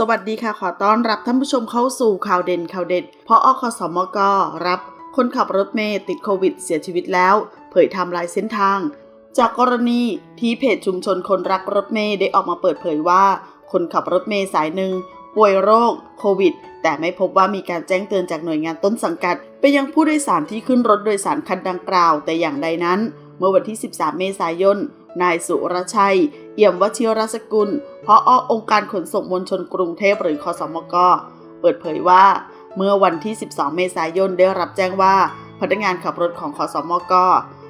สวัสดีค่ะขอต้อนรับท่านผู้ชมเข้าสู่ข่าวเด่นข่าวเด็ดเพราะอคสมกรับคนขับรถเมย์ติดโควิดเสียชีวิตแล้ว เผยไทม์ไลน์เส้นทาง จากกรณีที่เพจชุมชนคนรักรถเมย์ได้ออกมาเปิดเผยว่า คนขับรถเมย์สายหนึ่ง ป่วยโรคโควิด แต่ไม่พบว่ามีการแจ้งเตือนจากหน่วยงานต้นสังกัด ไปยังผู้โดยสารที่ขึ้นรถโดยสารคันดังกล่าวแต่อย่างใดนั้น เมื่อวันที่ 13 เมษายนนายสุรชัย เอี่ยมวชิรสกุลพอองค์การขนส่งมวลชนกรุงเทพหรือคสมก เปิดเผยว่า เมื่อวันที่ 12 เมษายนได้รับแจ้งว่า พนักงานขับรถของคสมก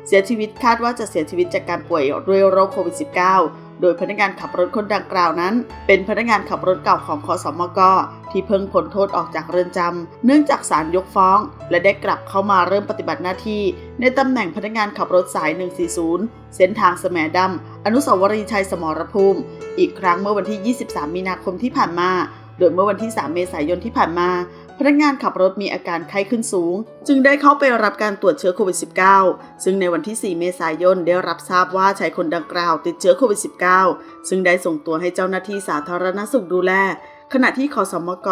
เสียชีวิตคาดว่าจะเสียชีวิตจากการป่วยด้วยโรคโควิด -19 โดยพนักงานขับรถคนดังกล่าวนั้น เป็นพนักงานขับรถเก่าของคสมก ที่เพิ่งพ้นโทษออกจากเรือนจำเนื่องจากศาลยกฟ้อง และได้กลับเข้ามาเริ่มปฏิบัติหน้าที่ ในตำแหน่งพนักงานขับรถสาย 140 เส้นทางแสมดำอนุสาวรีย์ชัยสมรภูมิ อีกครั้งเมื่อวันที่ 23 มีนาคมที่ผ่านมา โดยเมื่อวันที่ 3 เมษายนที่ผ่านมาพนักงานขับรถมีอาการไข้ขึ้นสูง จึงได้เข้าไปรับการตรวจเชื้อโควิด -19 ซึ่งในวันที่ 4 เมษายนได้รับทราบว่าชายคนดังกล่าวติดเชื้อโควิด -19 ซึ่งได้ส่งตัวให้เจ้าหน้าที่สาธารณสุขดูแล ขณะที่คสมก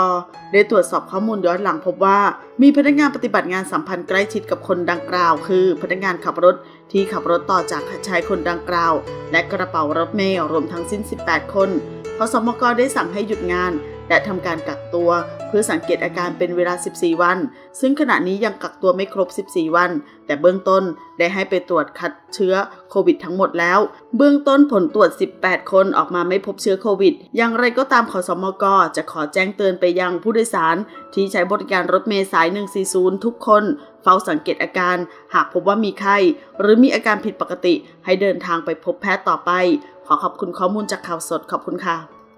ได้ตรวจสอบข้อมูลย้อนหลังพบว่า มีพนักงานปฏิบัติงานสัมพันธ์ใกล้ชิดกับคนดังกล่าว คือพนักงานขับรถที่ขับรถต่อจากชายคนดังกล่าว และกระเป๋ารถเมล์รวมทั้งสิ้น 18 คนคสมกได้สั่งให้หยุดงาน และทำการกักตัว เพื่อสังเกตอาการเป็นเวลา 14 วัน ซึ่งขณะนี้ยังกักตัวไม่ครบ 14 วัน แต่เบื้องต้นได้ให้ไปตรวจคัดเชื้อโควิดทั้งหมดแล้ว เบื้องต้นผลตรวจ 18 คนออกมาไม่พบเชื้อโควิด อย่างไรก็ตามขอสมกจะขอแจ้งเตือนไปยังผู้โดยสาร ที่ใช้บริการรถเมล์สาย 140 ทุกคนเฝ้าสังเกตอาการ หากพบว่ามีไข้ หรือมีอาการผิดปกติให้เดินทางไปพบแพทย์ต่อไป ขอขอบคุณข้อมูลจากข่าวสดขอบคุณค่ะ